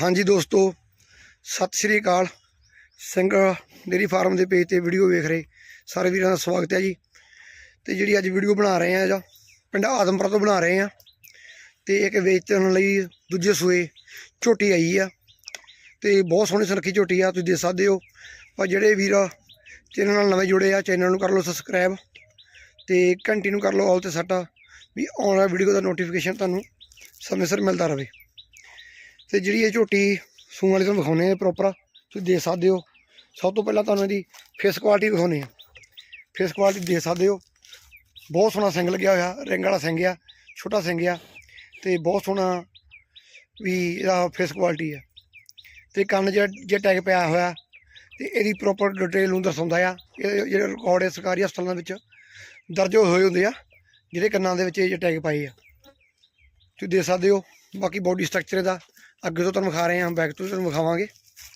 ਹਾਂਜੀ ਦੋਸਤੋ, ਸਤਿ ਸ਼੍ਰੀ ਅਕਾਲ। ਸਿੰਘ ਡੇਰੀ ਫਾਰਮ ਦੇ ਪੇਜ ਤੇ ਵੀਡੀਓ ਵੇਖ ਰਹੇ, ਸਾਰੇ ਵੀਰਾਂ ਦਾ ਸਵਾਗਤ ਹੈ ਜੀ। ਤੇ ਜਿਹੜੀ ਅੱਜ ਵੀਡੀਓ ਬਣਾ ਰਹੇ ਆ ਜਾਂ ਪਿੰਡ ਆਦਮਪੁਰ ਤੋਂ ਬਣਾ ਰਹੇ ਆ ਤੇ ਇੱਕ ਵੇਚਣ ਲਈ ਦੂਜੇ ਸੂਏ ਝੋਟੀ ਆਈ ਆ। ਤੇ ਬਹੁਤ ਸੋਹਣੀ ਸੁਨੱਖੀ ਝੋਟੀ ਆ, ਤੁਸੀਂ ਦੇਖ ਸਕਦੇ ਹੋ। ਪਰ ਜਿਹੜੇ ਵੀਰ ਚੈਨਲ ਨਾਲ ਨਵੇਂ ਜੁੜੇ ਆ, ਚੈਨਲ ਨੂੰ ਕਰ ਲਓ ਸਬਸਕ੍ਰਾਈਬ ਤੇ ਘੰਟੀ ਨੂੰ ਕਰ ਲਓ ਆਲ ਤੇ ਸੱਟਾ, ਵੀ ਆਉਣ ਵਾਲੀ ਵੀਡੀਓ ਦਾ ਨੋਟੀਫਿਕੇਸ਼ਨ ਤੁਹਾਨੂੰ ਸਮੇਂ ਸਿਰ ਮਿਲਦਾ ਰਹੇ। ਤੇ ਜਿਹੜੀ ਇਹ ਝੋਟੀ ਸੂਣ ਵਾਲੀ ਤੁਹਾਨੂੰ ਵਿਖਾਉਣੇ ਆ। ਪ੍ਰੋਪਰ ਤੁਸੀਂ ਦੇਖ ਸਕਦੇ ਹੋ। ਸਭ ਤੋਂ ਪਹਿਲਾਂ ਤੁਹਾਨੂੰ ਇਹਦੀ ਫੇਸ ਕੁਆਲਿਟੀ ਵਿਖਾਉਣੇ ਆ ਫੇਸ ਕੁਆਲਿਟੀ ਦੇਖ ਸਕਦੇ ਹੋ। ਬਹੁਤ ਸੋਹਣਾ ਸਿੰਗ ਲੱਗਿਆ ਹੋਇਆ, ਰਿੰਗ ਵਾਲਾ ਸਿੰਗ ਆ, ਛੋਟਾ ਸਿੰਗ ਆ ਤੇ ਬਹੁਤ ਸੋਹਣਾ ਵੀ ਇਹਦਾ ਫੇਸ ਕੁਆਲਿਟੀ ਆ। ਤੇ ਕੰਨ ਜਿਹੜਾ ਜੇ ਟੈਗ ਪਿਆ ਹੋਇਆ ਤੇ ਇਹਦੀ ਪ੍ਰੋਪਰ ਡਿਟੇਲ ਨੂੰ ਦਰਸਾਉਂਦਾ ਆ। ਇਹ ਜਿਹੜੇ ਰਿਕਾਰਡ ਹੈ ਸਰਕਾਰੀ ਹਸਪਤਾਲਾਂ ਵਿੱਚ ਦਰਜ ਹੋਏ ਹੁੰਦੇ ਆ ਜਿਹੜੇ ਕੰਨਾਂ ਦੇ ਵਿੱਚ ਇਹ ਟੈਗ ਪਾਏ ਆ। ਤੁਸੀਂ ਦੇਖ ਸਕਦੇ ਹੋ। ਬਾਕੀ ਬੋਡੀ ਸਟਰਕਚਰ ਦਾ ਅੱਗੇ ਤੋਂ ਤੁਹਾਨੂੰ ਵਿਖਾ ਰਹੇ ਹਾਂ ਬੈਕ ਤੋਂ ਤੁਹਾਨੂੰ ਵਿਖਾਵਾਂਗੇ।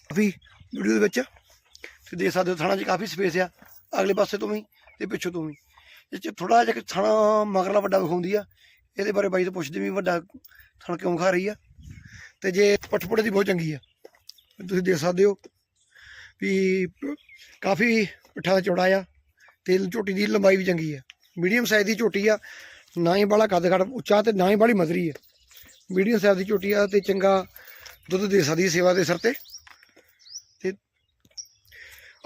ਕਾਫੀ ਵੀਡੀਓ ਦੇ ਵਿੱਚ ਤੁਸੀਂ ਦੇਖ ਸਕਦੇ ਹੋ ਥਾਣਾ 'ਚ ਕਾਫੀ ਸਪੇਸ ਆ। ਅਗਲੇ ਪਾਸੇ ਤੋਂ ਵੀ ਤੇ ਪਿੱਛੋਂ ਤੋਂ ਵੀ। ਇਹ 'ਚ ਥੋੜਾ ਜਿਹਾ ਥਾਣਾ ਮਗਰਲਾ ਵੱਡਾ ਵਿਖਾਉਂਦੀ ਆ। ਇਹਦੇ ਬਾਰੇ ਬਾਈ ਤੋਂ ਪੁੱਛਦੇ ਵੀ ਵੱਡਾ ਥਣ ਕਿਉਂ ਖਾ ਰਹੀ ਆ। ਤੇ ਜੇ ਪਟਪੜੇ ਦੀ ਬਹੁਤ ਚੰਗੀ ਆ। ਤੁਸੀਂ ਦੇਖ ਸਕਦੇ ਹੋ ਵੀ ਕਾਫੀ ਪਿੱਠਾ ਚੌੜਾ ਆ ਤੇ ਝੋਟੀ ਦੀ ਲੰਬਾਈ ਵੀ ਚੰਗੀ ਆ। ਮੀਡੀਅਮ ਸਾਈਜ਼ ਦੀ ਝੋਟੀ ਆ। ਨਾ ਹੀ ਬਾਲਾ ਕੱਦ ਕੱਦ ਉੱਚਾ ਤੇ ਨਾ ਹੀ ਬਾਲੀ ਮਜ਼ਰੀ ਆ। ਮੀਡੀਅਮ ਸਾਈਜ਼ ਦੀ ਝੋਟੀ ਆ ਤੇ ਚੰਗਾ ਦੁੱਧ ਦੇ ਸਕਦੀ ਹੈ ਸੇਵਾ ਦੇ ਸਿਰ ਤੇ। ਤੇ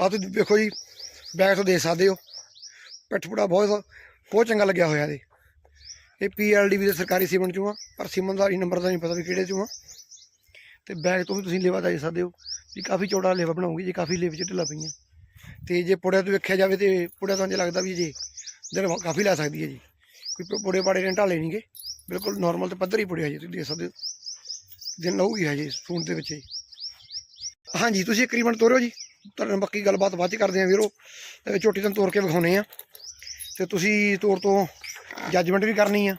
ਆ ਤੁਸੀਂ ਵੇਖੋ ਜੀ ਬੈਕ ਤੋਂ ਦੇ ਸਕਦੇ ਹੋ। ਪਿੱਠਪੂੜਾ ਬਹੁਤ ਬਹੁਤ ਚੰਗਾ ਲੱਗਿਆ ਹੋਇਆ ਇਹਦੇ। ਇਹ ਪੀਐਲਡੀਵੀ ਦੇ ਸਰਕਾਰੀ ਸੀਮਨ ਚੋਂ ਆ, ਪਰ ਸੀਮਨ ਦਾ ਨੰਬਰ ਦਾ ਨਹੀਂ ਪਤਾ ਵੀ ਕਿਹੜੇ ਚੋਂ ਆ। ਤੇ ਬੈਕ ਤੋਂ ਵੀ ਤੁਸੀਂ ਲੇਵਾ ਦੇ ਸਕਦੇ ਹੋ। ਵੀ ਕਾਫੀ ਚੌੜਾ ਲੇਵਾ ਬਣਾਉਂਗੀ ਜੇ, ਕਾਫੀ ਲੇਵ ਚ ਢਿੱਲਾ ਪਈਆਂ ਤੇ ਜੇ ਪੁੜਿਆ ਤੋਂ ਵੇਖਿਆ ਜਾਵੇ ਤੇ ਪੁੜਿਆ ਤੋਂ ਇੰਝ ਲੱਗਦਾ ਵੀ ਜੇ ਦਿਨ ਕਾਫੀ ਲੈ ਸਕਦੀ ਹੈ ਜੀ। ਕੋਈ ਪੁੜੇ ਪਾੜੇ ਨੇ ਢਾਲੇ ਨਹੀਂਗੇ ਬਿਲਕੁਲ ਨਾਰਮਲ ਤੇ ਪੱਧਰ ਹੀ ਪੁੜਿਆ ਜੀ ਤੁਸੀਂ ਦੇਖ ਸਕਦੇ ਹੋ। ਦਿਨ ਲਊਗੀ ਹੈ ਜੀ ਸੂਣ ਦੇ ਵਿੱਚ ਹੀ। ਹਾਂਜੀ, ਤੁਸੀਂ ਇੱਕ ਰੀਮਨ ਤੋਰਿਓ ਜੀ। ਤੁਹਾਨੂੰ ਬਾਕੀ ਗੱਲਬਾਤ ਬਾਅਦ ਚ ਕਰਦੇ ਆਂ ਵੀਰੋ। ਤੇ ਝੋਟੀ ਤੁਹਾਨੂੰ ਤੋੜ ਕੇ ਵਿਖਾਉਣੇ ਆ। ਤੇ ਤੁਸੀਂ ਤੋੜ ਤੋਂ ਜੱਜਮੈਂਟ ਵੀ ਕਰਨੀ ਆ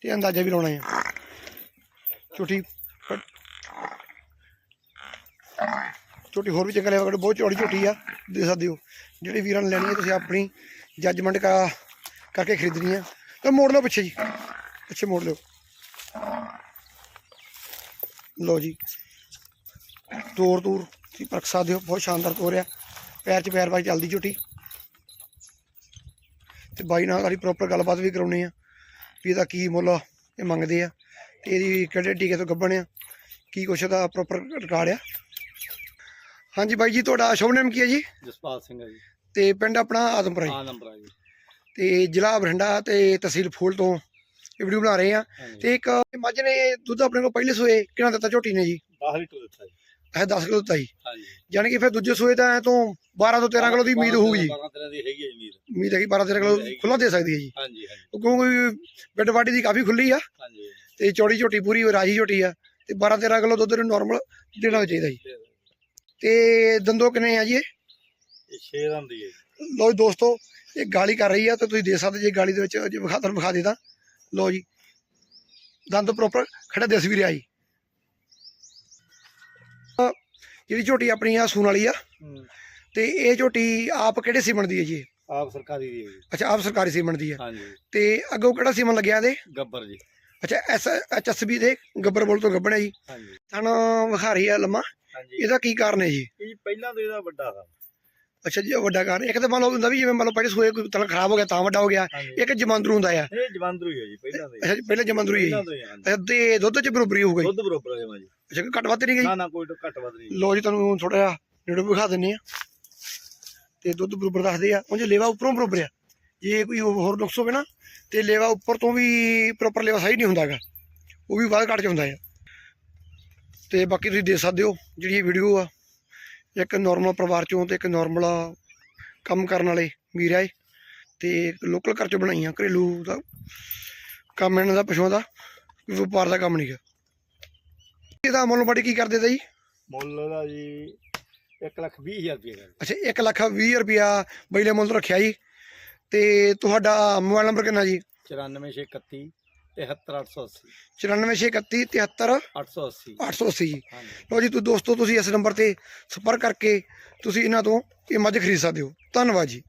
ਤੇ ਅੰਦਾਜ਼ਾ ਵੀ ਲਾਉਣਾ ਆ। ਝੋਟੀ ਪ- ਝੋਟੀ ਹੋਰ ਵੀ ਚੰਗਾ ਲਿਆ ਬਹੁਤ ਚੌੜੀ ਝੋਟੀ ਆ ਦੇ ਸਕਦੇ ਹੋ। ਜਿਹੜੇ ਵੀਰਾਂ ਨੇ ਲੈਣੀ ਹੈ ਤੁਸੀਂ ਆਪਣੀ ਜੱਜਮੈਂਟ ਕਾ ਕਰਕੇ ਖਰੀਦਣੀ ਆ। ਤਾਂ ਮੋੜ ਲਓ ਪਿੱਛੇ ਜੀ। ਪਿੱਛੇ ਮੋੜ ਲਿਓ। ਲਓ ਜੀ। ਤੋਰ ਤੂਰ ਤੁਸੀਂ ਪਰਖ ਸਕਦੇ ਹੋ ਬਹੁਤ ਸ਼ਾਨਦਾਰ ਤੋਰਿਆ ਪੈਰ 'ਚ ਪੈਰ ਪਾਈ ਚੱਲਦੀ ਝੋਟੀ। ਤੇ ਬਾਈ ਨਾਲ ਸਾਡੀ ਪ੍ਰੋਪਰ ਗੱਲਬਾਤ ਵੀ ਕਰਾਉਣੀ ਆ ਵੀ ਇਹਦਾ ਕੀ ਮੁੱਲ ਇਹ ਮੰਗਦੇ ਆ ਤੇ ਇਹਦੀ ਕਿਹੜੇ ਟੀਕੇ ਤੋਂ ਗੱਭਣ ਆ ਕੀ ਕੁਛ ਦਾ ਪ੍ਰੋਪਰ ਰਿਕਾਰਡ ਆ। ਹਾਂਜੀ ਬਾਈ ਜੀ ਤੁਹਾਡਾ ਸ਼ੁਭ ਨਾਮ ਕੀ ਹੈ ਜੀ? ਜਸਪਾਲ ਸਿੰਘ ਹੈ ਜੀ। ਤੇ ਪਿੰਡ ਆਪਣਾ ਆਦਮਪੁਰਾ ਜੀ। ਆ ਨੰਬਰ ਆ ਜੀ। ਤੇ ਜ਼ਿਲ੍ਹਾ ਬਠਿੰਡਾ ਤੇ ਤਹਿਸੀਲ ਫੂਲ ਤੋਂ ਇਹ ਵੀਡੀਓ ਬਣਾ ਰਹੇ ਆ ਤੇ ਇੱਕ ਮੱਝ ਨੇ ਦੁੱਧ ਆਪਣੇ ਕੋਲ ਪਹਿਲੇ ਸੂਏ ਕਿਹਨਾਂ ਦਿੱਤਾ ਝੋਟੀ ਨੇ ਜੀ? 10 ਲੀਟਰ ਦਿੱਤਾ ਜੀ। ਇਹ 10 ਕਿਲੋ ਦਿੱਤਾ ਜੀ। ਹਾਂਜੀ। ਯਾਨੀ ਕਿ ਫਿਰ ਦੂਜੇ ਸੂਏ ਤਾਂ ਐਂ ਤੋਂ 12 ਤੋਂ 13 ਕਿਲੋ ਦੀ ਉਮੀਦ ਹੋਊਗੀ ਜੀ। 12 13 ਦੀ ਹੈਗੀ ਹੈ ਉਮੀਦ। ਉਮੀਦ ਹੈ ਕਿ 12 13 ਕਿਲੋ ਖੁੱਲਾ ਦੇ ਸਕਦੀ ਹੈ ਜੀ। ਹਾਂਜੀ ਹਾਂਜੀ। ਕਿਉਂਕਿ ਬਿੱਡ ਵਾਡੀ ਦੀ ਕਾਫੀ ਖੁੱਲੀ ਆ। ਹਾਂਜੀ। ਤੇ ਚੌੜੀ ਝੋਟੀ ਪੂਰੀ ਰਾਜੀ ਝੋਟੀ ਆ। ਤੇ 12 13 ਕਿਲੋ ਦੁੱਧ ਨੂੰ ਨਾਰਮਲ ਦੇਣਾ ਚਾਹੀਦਾ ਜੀ। ਤੇ ਦੰਦੋ ਕਿੰਨੇ ਆ ਜੀ ਇਹ? ਇਹ 6 ਰਨ ਦੀ ਹੈ ਜੀ। ਜੀ ਦੋਸਤੋ ਇਹ ਗਾਲੀ ਕਰ ਰਹੀ ਆ ਤੇ ਤੁਸੀਂ ਦੇਖ ਸਕਦੇ ਜੇ ਗਾਲੀ ਦੇ ਵਿੱਚ ਜੇ ਵਿਖਾ ਤੁਹਾਨੂੰ ਵਿਖਾ ਦੇਦਾ ਲਓ ਜੀ। ਦੰਦ ਪ੍ਰੋਪਰ ਖੜਾ ਦਿਸ ਵੀ ਰਿਹਾ ਜੀ। ਜਿਹੜੀ ਝੋਟੀ ਆਪਣੀ ਆ ਸੂਣ ਵਾਲੀ ਆ ਹੂੰ। ਤੇ ਇਹ ਝੋਟੀ ਆਪ ਕਿਹੜੇ ਸੀਮਨ ਦੀ ਹੈ ਜੀ? ਆਪ ਸਰਕਾਰੀ ਦੀ ਹੈ ਜੀ। ਅੱਛਾ ਆਪ ਸਰਕਾਰੀ ਸੀਮਨ ਦੀ ਆ ਹਾਂਜੀ। ਤੇ ਅੱਗੋਂ ਕਿਹੜਾ ਸੀਮਨ ਲੱਗਿਆ ਇਹਦੇ? ਗੱਬਰ ਜੀ। ਅੱਛਾ ਐਸ ਐਚਐਸਬੀ ਦੇ ਗੱਬਰ ਬੋਲ ਤੋਂ ਗੱਬਣ ਹੈ ਜੀ। ਹਾਂਜੀ। ਥਣ ਵਿਖਾ ਰਹੀ ਆ ਲੰਮਾ। ਇਹਦਾ ਕੀ ਕਾਰਨ ਹੈ ਜੀ? ਇਹ ਪਹਿਲਾਂ ਤੋਂ ਇਹਦਾ ਵੱਡਾ ਸੀ ਅੱਛਾ ਜੀ ਇਹ ਵੱਡਾ ਕਾਰਨ ਇੱਕ ਤਾਂ ਮੰਨ ਲਓ ਹੁੰਦਾ ਵੀ ਜਿਵੇਂ ਮੰਨ ਲਓ ਪਹਿਲੇ ਸੂਏ ਕੋਈ ਤਲ ਖਰਾਬ ਹੋ ਗਿਆ ਤਾਂ ਵੱਡਾ ਹੋ ਗਿਆ। ਹਾਂਜੀ। ਇੱਕ ਜਮਾਂਦਰੂ ਹੁੰਦਾ ਆ। ਇਹ ਜਵੰਦਰੂ ਹੀ ਹੈ ਜੀ ਪਹਿਲਾਂ ਤੋਂ ਹੀ। ਅੱਛਾ ਜੀ, ਪਹਿਲੇ ਜਮਾਂਦਰੂ ਹੀ ਹੈ ਪਹਿਲਾਂ ਜੀ। ਤੋਂ ਹੀ ਹਾਂਜੀ। ਤੇ ਦੁੱਧ ਚ ਬਰੋਬਰੀ ਹੋ ਗਈ ਦੁੱਧ ਬਰੋਬਰ ਹੈ ਜੀ। ਅੱਛਾ ਕੋਈ ਘੱਟ ਵੱਧ ਨਹੀਂ ਗਈ? ਨਾ ਨਾ ਕੋਈ ਘੱਟ ਵੱਧ ਨਹੀਂ ਲੋ ਜੀ ਤੁਹਾਨੂੰ ਥੋੜਾ ਜਿਹਾ ਨੇੜੇ ਵਿਖਾ ਦਿੰਨੇ ਆ ਤੇ ਦੁੱਧ ਬਰੋਬਰ ਦੱਸਦੇ ਆ। ਉਂਝ ਲੇਵਾ ਉੱਪਰੋਂ ਬਰੋਬਰ ਆ ਜੇ ਕੋਈ ਹੋਰ ਹੋਰ ਨੁਕਸ ਹੋਵੇ ਨਾ ਤੇ ਲੇਵਾ ਉੱਪਰ ਤੋਂ ਵੀ ਪ੍ਰੋਪਰ ਲੇਵਾ ਸਹੀ ਨਹੀਂ ਹੁੰਦਾਗਾ ਉਹ ਵੀ ਵੱਧ ਘੱਟ ਚ ਹੁੰਦਾ ਆ। ਤੇ ਬਾਕੀ ਤੁਸੀਂ ਦੇਖ ਸਕਦੇ ਹੋ ਜਿਹੜੀ ਇਹ ਵੀਡੀਓ ਆ। ਇੱਕ ਨਾਰਮਲ ਪਰਿਵਾਰ ਚੋਂ ਤੇ ਇੱਕ ਨਾਰਮਲ ਕੰਮ ਕਰਨ ਵਾਲੇ ਵੀਰ ਆਏ ਤੇ ਲੋਕਲ ਘਰ ਚੋਂ ਬਣਾਈਆਂ ਘਰੇਲੂ ਦਾ ਕੰਮ ਇਹਨਾਂ ਦਾ ਪਸ਼ੂਆਂ ਦਾ ਵਪਾਰ ਦਾ ਕੰਮ ਨਹੀਂਗਾ ਇਹਦਾ ਮੁੱਲ ਬੜੀ ਕੀ ਕਰਦੇ ਤਾ ਜੀ ਮੁੱਲ ਦਾ ਜੀ 1 ਲੱਖ 20 ਹਜ਼ਾਰ ਰੁਪਏ ਅੱਛਾ 1 ਲੱਖ 20 ਰੁਪਿਆ ਬਈਲੇ ਮੁੱਲ ਰੱਖਿਆ ਜੀ। ਤੇ ਤੁਹਾਡਾ ਮੋਬਾਈਲ ਨੰਬਰ ਕਿੰਨਾ ਜੀ? 94631 73880 94631 73 880 880 ਜੀ ਲਓ ਜੀ ਤੂੰ ਦੋਸਤੋ ਤੁਸੀਂ ਇਸ ਨੰਬਰ ਤੇ ਸੰਪਰਕ ਕਰਕੇ ਤੁਸੀਂ ਇਹਨਾਂ ਤੋਂ ਇਹ ਮੱਝ ਖਰੀਦ ਸਕਦੇ ਹੋ। ਧੰਨਵਾਦ ਜੀ।